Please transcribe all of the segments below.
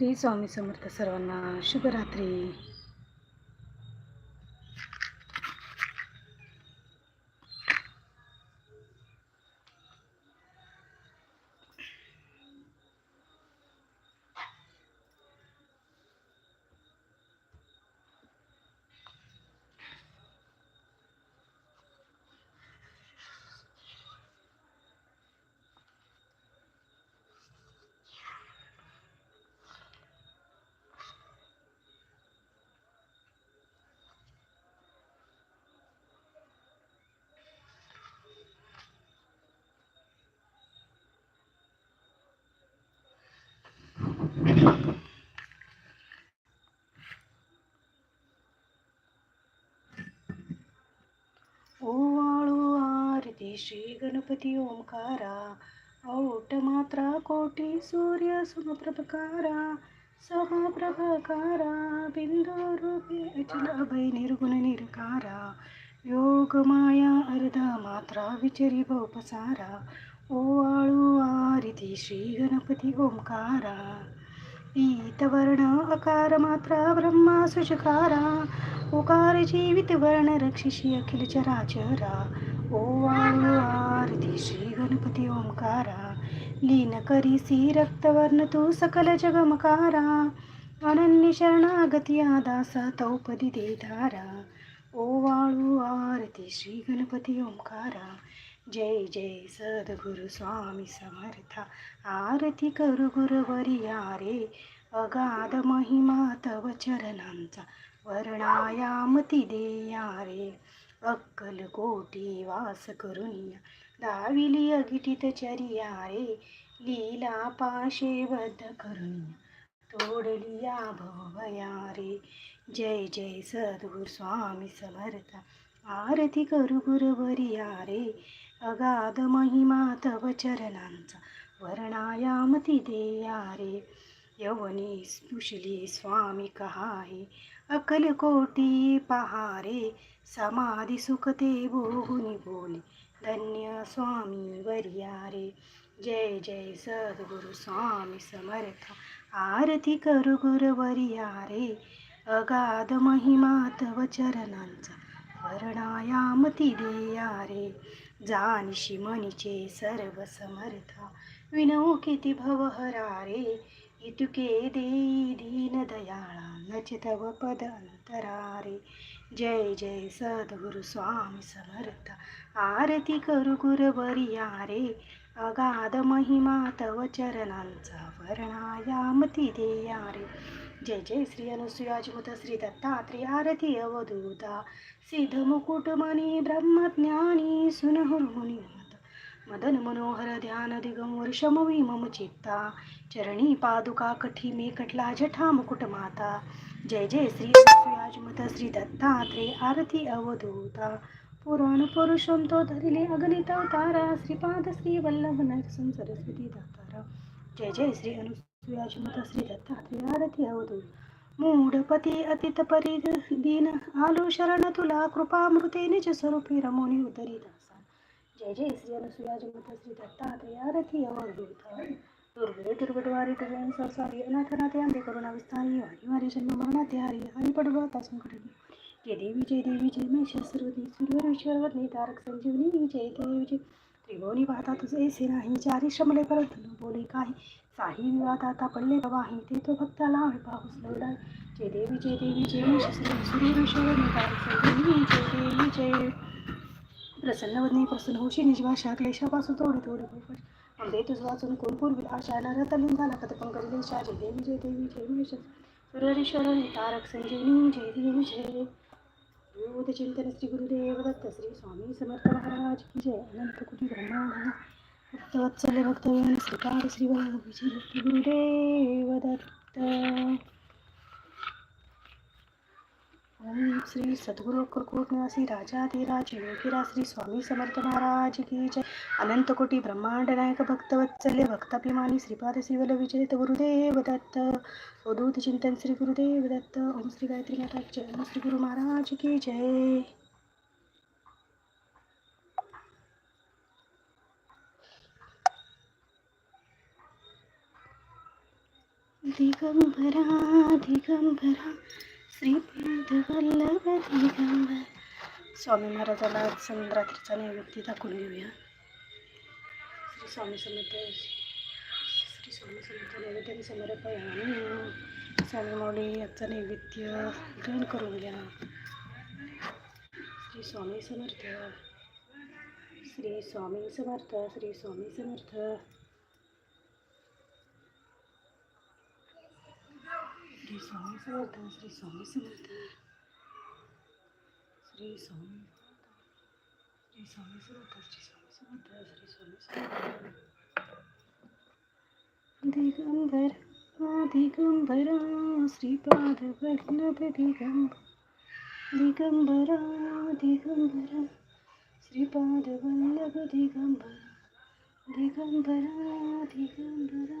श्री स्वामी समर्थ सर्वांना शुभरात्री. आरती श्री गणपती ओंकारा औट मात्रा कोटी सूर्य समप्रभकारा समप्रभकारा बिंदू रूपी अचल अभय निर्गुण निरकारा योग माया अर्धा मात्रा विचरी भवपसारा ओवाळू आरती श्री गणपती ओंकारा पीतवर्ण अकार मात्रा ब्रह्मा सुचकारा ओकार जीवित वर्ण रक्षिषी अखिल चराचरा। ओवाळू आरती श्री गणपती ओंकारा। लीन करीसी रक्तवर्ण तू सकल जगमकारा। अनन्य शरणागती दासा तौपदी दे धारा ओवाळू आरती श्री गणपती ओंकारा। जय जय सद्गुरु स्वामी समर्था. आरती करू गुरुवरिया रे अगाध महिमा तव चरणांचा वर्णायामती देया रे अक्कल कोटी वास करुनिया. दाविली अगिटित चरिया रे लीला पाशेबद्ध करुनिया. तोडलिया भवया रे जय जय सद्गुरु स्वामी समर्थ. आरती करू गुरुवरिया रे अगाध महिमा तव चरणांचा वर्णायामती देया रे यवनी स्पुशली स्वामी कहाहे अकलकोटी पहारे. समाधी सुखते बोहुनी बोले धन्य स्वामी वर्यारे. जय जय सद्गुरु स्वामी समर्थ आरती करू गुरुवर्यारे अगाध महिमा तव चरणांचा वर्णायामती देया रे जानिशी मनीचे सर्व समर्था. विनऊ किती भवहरारे इतुके देई दीन दयाळा नच तव पद जय जय सद्गुरु स्वामी समर्थ. आरती करू गुरुवरिया रे अगाध महिमा तव चरणांचा वर्णायामती देया रे जय जय श्री अनुसुयाजमुत श्री दत्तात्रेय आरती अवधूता। सिद्ध मुकुटमणी ब्रह्मज्ञानी सुनहुर्मुनी मदन मनोहर ध्यान दिगम वर्षमवी मम चित्ता। चरणी पादुका कठी मे कटला जठा मुकुट माता। जय जय श्री अनुसुयाजमुत श्री दत्तात्रेय आरती अवधूता। पुराण पुरुषम तो धरिले अगणित अवतारा। श्रीपाद श्री वल्लभ नरसं सरस्वती दातारा। जय जय श्री अनु श्री दत्तात्रेय आरती अवधूत तुला कृपामृते निज स्वरूपी रमोनी उदरी दासा जय जय श्री अनुसुयाजमुत श्री दत्तात्रेय अवधूत दुर्गुरे दुर्गटवारी दुर्गण संसारी अनाथनाथे अंधे करुणा विस्तारी वारी वारी जन्म मरणाते हरी हरी पडवा संकट जय देवी जय देवी जय महिष सर्वती सूर्यवर तारक संजीवनी जय देवी जय. त्रिभुवनी पाहता तुझे ऐसे नाही चारी श्रमले परत न बोले काही. साही विवाद आता पडले प्रवाही ते तो भक्ताला हवे पाऊस लवडाय जय देवी जय देवी जय श्री सर्वती सूर्यवर जय देवी जय. प्रसन्नवदनी प्रसन्न होशी निजभाषा क्लेशापासून थोडी थोडी भूपट अंबे तुझ वाचून कोण पूर्वी आशा झाला. कथ पंकज देशा. जय देवी जय देवी जय महिष सूर्यरेश्वर तारक संजीवनी. जय देवी जय. बोध चिंतन श्री गुरुदेव दत्त श्री स्वामी समर्थ महाराज की जय. अनंत कुटी ब्रह्मा भक्तवत्सल्य भक्तवेन श्रीकार श्री गुरुदेव दत्त ओम श्री सद्गुरु अक्कलकोट निवासी राजाधिराज योगीराज श्री स्वामी समर्थ महाराज की जय। अनंतकोटी ब्रह्मांड नायक भक्तवत्सल्य भक्ताभिमानी श्रीपाद श्रीवल विजय गुरुदेव दत्त अवधूत चिंतन श्री गुरुदेव दत्त ओम श्री गायत्री माता जय। श्री गुरु महाराज की जय। दिगंबरा दिगंबरा श्रीपाद वल्लभ दिगंबर स्वामी महाराजाला आज संध्रात्रीचा नैवेद्य दाखवून घेऊया श्री स्वामी समर्थ श्री स्वामी समर्थ नैवेद्य समर्पयामी स्वामी माऊली याचा नैवेद्य ग्रहण करून घ्या श्री स्वामी समर्थ श्री स्वामी समर्थ श्री स्वामी समर्थ श्री स्वामी समर्थ, श्री स्वामी समर्थ। श्री स्वामी श्री स्वामी समर्थ, श्री स्वामी समर्थ, श्री स्वामी दिगंबर, दिगंबरा, श्रीपाद वल्लभ दिगंबर। दिगंबरा दिगंबरा, श्रीपाद वल्लभ दिगंबरा। दिगंबरा दिगंबरा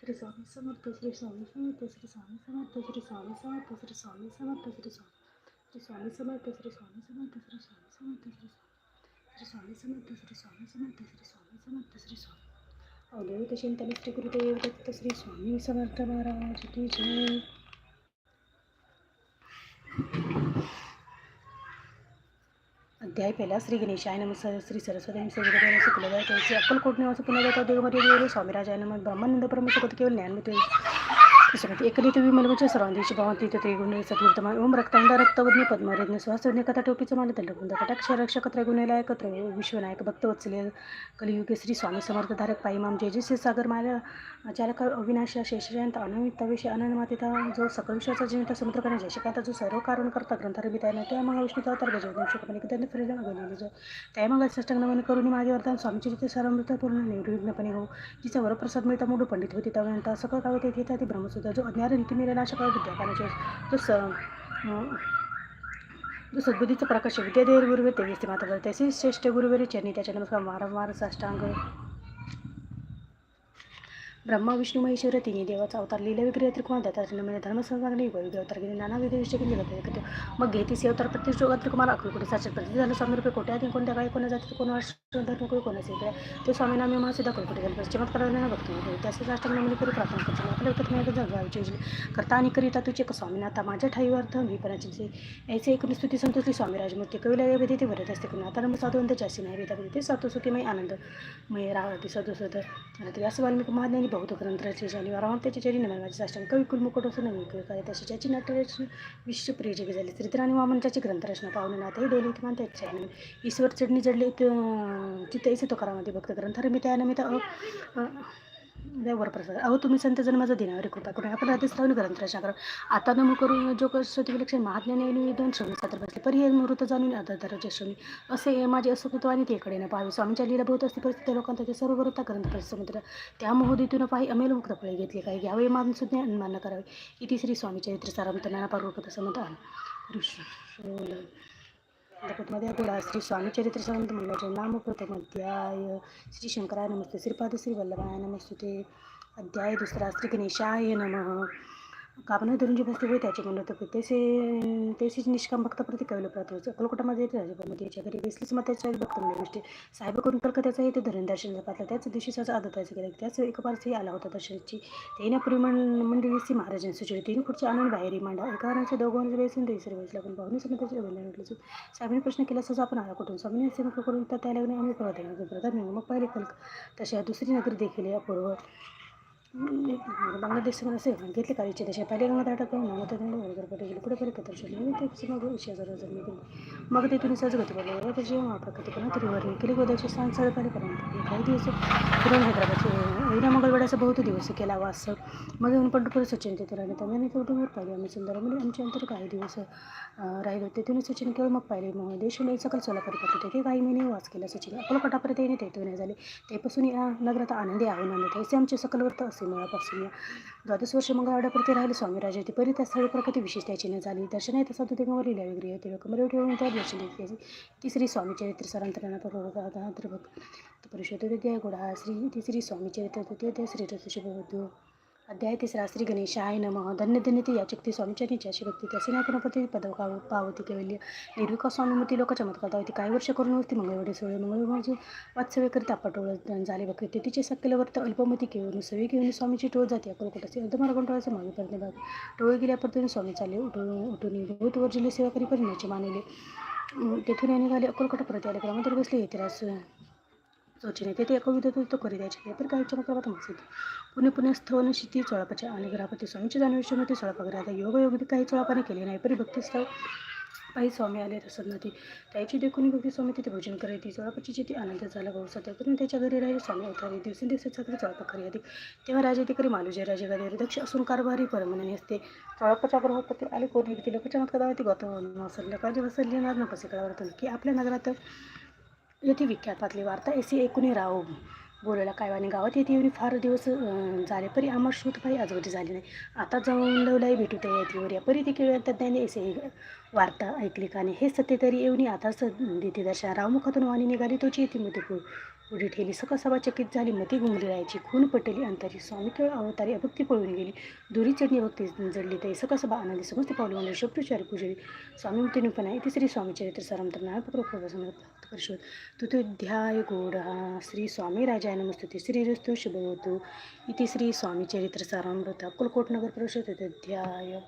श्री स्वामी समर्थ श्री स्वामी समर्थ श्री स्वामी समर्थ श्री स्वामी समर्थ श्री स्वामी समर्थ श्री स्वामी श्री स्वामी समर्थ श्री स्वामी समर्थ श्री स्वामी समर्थ श्री स्वामी समर्थ श्री स्वामी समर्थ श्री स्वामी समर्थ श्री स्वामी अवधूत चिंतन श्री गुरुदेव दत्त श्री स्वामी समर्थ महाराज की जय अध्याय पहिला श्री गणेशाय नम श्री सरस्वती श्री सुखलदाय तुळशी अक्कलकोट निवास पुण्याचा देवमध्ये स्वामीराजाय नम ब्रह्मानंद ब्रह्मसुखत केवळ ज्ञानमते कृष्णमती एकलित विमलवच सर्वांधीची भवंती तथे गुण सत्वीर्तमा ओम रक्तांड रक्तवज्ञ पद्मरज्ञ सहस्रज्ञ कथा टोपीचं माल दंडकुंद कटाक्ष रक्षक त्रैगुणेला एकत्र विश्वनायक भक्तवत्सल्य कलियुगे श्री स्वामी समर्थधारक पाई माम जय जय श्री सागर माला चालकार अविनाश शेषजयंत अनवित विषय अनन्मातिता जो सकलविषयाचा जिवंत समुद्रकरण जयशिकांत जो सर्व कारण करता ग्रंथारबितायनं त्या मग विष्णूचा तर गजवंशकपणे त्यांनी प्रेरणा गणली जो त्या मग सष्टांग नमन करून माझे वर्तन स्वामीची जिथे सर्वमृत पूर्ण निर्विघ्नपणे हो. जिचा वरप्रसाद मिळता मोठ पंडित होती त्यावेळेंत सकळ काव्य तेथे ते ब्रह्मसुद्धा जो अज्ञान नीती निरनाशकाळ विद्यापानाचे जो स जो सद्बुद्धीचा प्रकाश विद्यादेव गुरुवे तेवीस ते माता तसेच श्रेष्ठ गुरुवेरी चरणी त्याच्या नमस्कार. वारंवार साष्टांग ब्रह्मा विष्णू महेश्वर तिन्ही देवाचा अवतार लीला विग्रह त्रिकुमार दत्तात्रय म्हणजे धर्मसंसागणे विविध अवतार गेले. नाना विधी विषय केले जाते कधी मग घेतीस अवतार प्रत्येक जोगात त्रिकुमार अकलकोटी साक्षात प्रति झालं. स्वामी रुपये कोट्या आधी कोणत्या काळी कोणा जाती कोणा धर्म कोणी कोणाचे इकडे ते स्वामीना मी मला सुद्धा कलकोटी झालं. चमत्कार भक्ती. त्याचे राष्ट्र करू प्रार्थना करतो आपल्या उत्तर नाही करता आणि करिता तुझे. स्वामीनाथा माझ्या ठाईवर मी पणाची ऐसे एक स्तुती संतोषली स्वामी राजमूर्ती. कविला या ते भरत असते कोण आता नम साधुवंत जास्ती नाही वेदा ते साधू सुखीमय आनंद. मय राहती सदु सद व्यास वाल्मिक महाज्ञानी बौद्धग्रंथाचे झाली. वारावंताची चरी नमनवाची साष्टांग. कवी कुलमुकट असून नवीन तशी ज्याची नाट्यरचना विश्व गेली चरित्र आणि वामनच्याची ग्रंथरचना पाहुणे नाते डोली किमान त्याच्या ईश्वर चढणी जडली तिथे तुकारामध्ये भक्त ग्रंथारमिता अनमिता त्या प्रसाद. वरप्रसाद अहो तुम्ही संत जन्माचा दिनावर कृपा करून आपण राहतेच राहून ग्रंथ रचना करा आता नमो करून जो कसोती विलक्षण महात्म्याने दोन श्रमी सात्र बसले परी हे मृत जाणून आता दरजे श्रमी असे हे माझे असकृत्व आणि तेकडे न पाहावे. स्वामीच्या लीला बहुत असते परिस्थिती लोकांचा ते सर्व वरता ग्रंथ समुद्र त्या मोहदीतून पाही अमेल मुक्त फळे घेतले काही घ्यावे मान सुज्ञ मान्य करावे. इति श्री स्वामी चरित्र सारामत नाना पार्वपत समत ऋषी मध्ये गोडा श्री स्वामी चरित्र संत मंडळाचे नाम प्रथम अध्याय श्री शंकराय नमस्ते श्रीपाद श्री वल्लभाय नमस्ते अध्याय दुसरा श्री गणेशाय नमः. कापणे धरून जे बसते होय त्याचे म्हणत होते तेसे तेसीच निष्काम भक्त प्रति कळलं प्रात अकलकोटामध्ये येते राजभरमध्ये याच्या घरी. बेसलीच मग त्याच्या भक्त म्हणजे गोष्टी साहेब करून कलकत्याचा येते धरण दर्शन पाहतलं त्याच दिवशी त्याचा आदतायचं केलं त्याच एक पारसही आला होता दर्शनची. त्याने मंडळी सी महाराजांनी सुचवली. तीन पुढची आणून बाहेर मांडा. एका रांच्या दोघांचे बेसून दुसरे बेसला पण पाहुणे समोर त्याच्या म्हटलं साहेबांनी प्रश्न केला सहज आपण आला कुठून? स्वामीने असे नको करून त्या लग्न आम्ही परत प्रधान मग पहिले कलक. तशा दुसरी नगरी देखील अपूर्व बांगलादेश सेवन घेतले कार्यची देशा पहिले रंगात अटक मग वगैरे पटेल पुढे परिपत्रशील मग शेजार मग ते तुम्ही सहज गती बोलले त्याची महाप्रकृतीपणा तरी वर्णी केली गोदाची स्थान सहकारी करून काही दिवस पुरण हैदराबादचे हिरा मंगळवाड्याचा बहुत दिवस केला वास मग येऊन पंढरपूर सचिन तेथे राहिले त्यामुळे कुटुंबावर पाहिले आम्ही सुंदरामध्ये आमच्या अंतर काही दिवस राहिले होते तिने सचिन केवळ मग पाहिले मग देश सकल सोला परिपत्र ते काही महिने वास केला सचिन अकोलकटापर्यंत येणे ते झाले तेपासून या नगरात आनंदी आहे आनंद आमचे सकलवर मुळापासून या द्वादश वर्ष मंगळवाड्यापुरते राहिले स्वामीराजे ते परी त्या स्थळी प्रकृती विशेष त्याची न झाली दर्शन आहे तसा ते लिहिल्या वगैरे होते कमरे ठेवून त्या दर्शन द्यायची तिसरी स्वामी चरित्र सरांतरणा परिषद द्या गोडा श्री तिसरी स्वामी चरित्र तृतीय श्री रथशुभवधू अध्याय तिसरा श्री गणेशाय नमः. धन्य धन्य ती याचक्ती स्वामीच्या निच्याशी भक्ती. तसे नाही गणपती पदव पावती केवली निर्विका स्वामीमूर्ती लोक चमत्कार होती काही वर्ष करून होती मंगळवाडी सोळे मंगळवार माझे वात्सव्य करीत आपटोळ झाले बकरी ते तिचे सक्केल अल्पमती घेऊन सवे घेऊन स्वामीची टोळ जाते. अकोलकोट असे अधमारा मागे पर्यंत भाग. टोळ गेल्यापर्यंत स्वामी चालले. उठून उठून बहुत वर्जिले सेवा करी परिणाचे मानले. तेथून याने झाले अकोलकोट परत आले क्रमांतर बसले. इतिहास चोचीने ते एका तो करी द्यायचे तर काही चमत्कार मस्त पुणे पुण्यस्थ शिती चोळापाचे आणि ग्रहपती स्वामीची जाणीव चोळापाकडे आता योग योग काही चोळापाने केले नाही परी भक्तीस्थळ पायी स्वामी आले तसं नदी त्याची देखून भक्ती स्वामी तिथे भोजन करायची चोळापाची जिथे आनंद झाला भाऊ सध्या त्याच्या घरी राहिले स्वामी अवतारी दिवसेंदिवस सगळे चोळापा करी आधी तेव्हा राजे तिकडे मालुजे राजे गादी दक्ष असून कारभारी परमने असते. चोळापाच्या ग्रहपती आले कोणी? तिला चमत्कार ती गौतम वसरल्या पाहिजे वसरली नाग नपसे कळावर की आपल्या नगरात येथे विख्यात पातली वार्ता एसी एकूणी राव बोलायला काय गावात येते येऊन फार दिवस झाले परी आम्हा शोध काही आजवटी झाली नाही. आता जाऊन लवलाही भेटू त्या येते या परी देखील तज्ञाने एसे वार्ता ऐकली का नाही? हे सत्य तरी येऊन आताच देते दर्शा रावमुखातून वाणी निघाली तोची येते मध्ये पु पुढे ठेली सका चकित झाली मती गुंगली राहायची. खून पटली अंतरी स्वामी केळ अवतारी अभक्ती पळून गेली. दुरी चढणी भक्ती जडली. तरी सकासभा आनंदी समस्त पावली म्हणजे शब्दचारी पूजली स्वामी मुक्ती पण आहे. श्री स्वामी चरित्र सरंतर नायक परिशोध तुतु ध्याय गोडा श्री स्वामी राजाय नमस्तुती श्री रस्तु शुभवतु इति श्री स्वामी चरित्र सारामृत अक्कलकोट नगर परिषद. ध्याय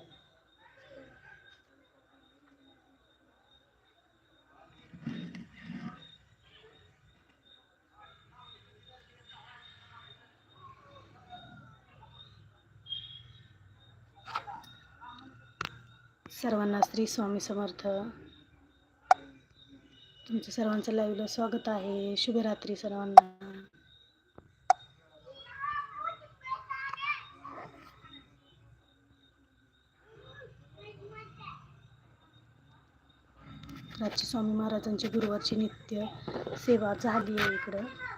सर्वांना श्री स्वामी समर्थ. तुमचं सर्वांचं लाईव्हला स्वागत आहे. शुभरात्री सर्वांना. राजची स्वामी महाराजांची गुरुवारची नित्य सेवा झाली आहे इकडं.